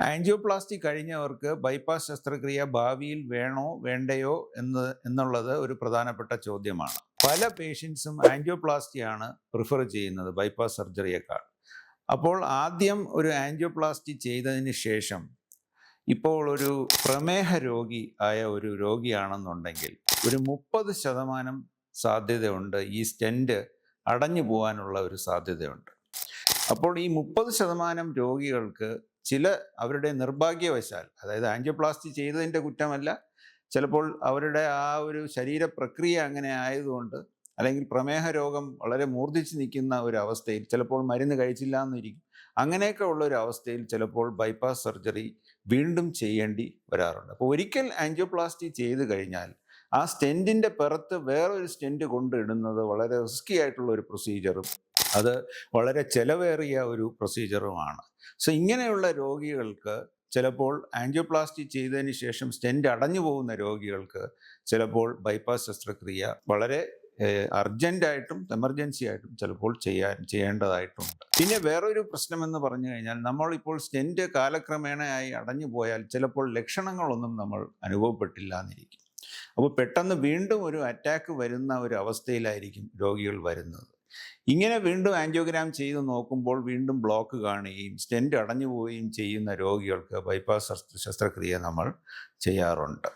Angioplasty കഴിഞ്ഞവർക്ക് bypass ശസ്ത്രക്രിയ ഭാവിയിൽ വേണോ വേണ്ടയോ എന്ന് എന്നുള്ളത് ഒരു പ്രധാനപ്പെട്ട ചോദ്യമാണ്. പല പേഷ്യൻസും ആൻജിയോപ്ലാസ്റ്റിയാണ് പ്രിഫർ ചെയ്യുന്നത് ബൈപ്പാസ് സർജറിയേക്കാൾ. അപ്പോൾ ആദ്യം ഒരു ആൻജിയോപ്ലാസ്റ്റി ചെയ്തതിന് ശേഷം ഇപ്പോൾ ഒരു പ്രമേഹ രോഗി ആയ ഒരു രോഗിയാണെന്നുണ്ടെങ്കിൽ ഒരു മുപ്പത് ശതമാനം സാധ്യതയുണ്ട് ഈ സ്റ്റെന്റ് അടഞ്ഞു പോകാനുള്ള ഒരു സാധ്യതയുണ്ട്. അപ്പോൾ ഈ മുപ്പത് ശതമാനം രോഗികൾക്ക് ചില അവരുടെ നിർഭാഗ്യവശാൽ അതായത് ആൻജിയോപ്ലാസ്റ്റി ചെയ്തതിന്റെ കുറ്റമല്ല ചിലപ്പോൾ അവരുടെ ആ ഒരു ശരീര പ്രക്രിയ അങ്ങനെ ആയതുകൊണ്ട് അല്ലെങ്കിൽ പ്രമേഹ രോഗം വളരെ മൂർദ്ധിച്ച് നിൽക്കുന്ന ഒരു അവസ്ഥയിൽ ചിലപ്പോൾ മരുന്ന് കഴിച്ചില്ല എന്നിരിക്കും അങ്ങനെയൊക്കെ ഉള്ള ഒരു അവസ്ഥയിൽ ചിലപ്പോൾ ബൈപ്പാസ് സർജറി വീണ്ടും ചെയ്യേണ്ടി വരാറുണ്ട്. അപ്പോൾ ഒരിക്കൽ ആൻജിയോപ്ലാസ്റ്റി ചെയ്ത് കഴിഞ്ഞാൽ ആ സ്റ്റെന്റിന്റെ പുറത്ത് വേറൊരു സ്റ്റെന്റ് കൊണ്ടിടുന്നത് വളരെ റിസ്കി ആയിട്ടുള്ള ഒരു പ്രൊസീജിയറും അത് വളരെ ചെലവേറിയ ഒരു പ്രൊസീജറുമാണ് സോ ഇങ്ങനെയുള്ള രോഗികൾക്ക് ചിലപ്പോൾ ആൻജിയോപ്ലാസ്റ്റി ചെയ്തതിന് ശേഷം സ്റ്റെന്റ് അടഞ്ഞു പോകുന്ന രോഗികൾക്ക് ചിലപ്പോൾ ബൈപ്പാസ് ശസ്ത്രക്രിയ വളരെ അർജന്റായിട്ടും എമർജൻസി ആയിട്ടും ചിലപ്പോൾ ചെയ്യാൻ ചെയ്യേണ്ടതായിട്ടുണ്ട്. പിന്നെ വേറൊരു പ്രശ്നമെന്ന് പറഞ്ഞു കഴിഞ്ഞാൽ നമ്മളിപ്പോൾ സ്റ്റെന്റ് കാലക്രമേണയായി അടഞ്ഞു പോയാൽ ചിലപ്പോൾ ലക്ഷണങ്ങളൊന്നും നമ്മൾ അനുഭവപ്പെട്ടില്ല എന്നിരിക്കും അപ്പോൾ പെട്ടെന്ന് വീണ്ടും ഒരു അറ്റാക്ക് വരുന്ന ഒരു അവസ്ഥയിലായിരിക്കും രോഗികൾ വരുന്നത്. ഇങ്ങനെ വീണ്ടും ആൻജിയോഗ്രാം ചെയ്ത് നോക്കുമ്പോൾ വീണ്ടും ബ്ലോക്ക് കാണുകയും സ്റ്റെന്റ് അടഞ്ഞു പോവുകയും ചെയ്യുന്ന രോഗികൾക്ക് ബൈപ്പാസ് ശസ്ത്രക്രിയ നമ്മൾ ചെയ്യാറുണ്ട്.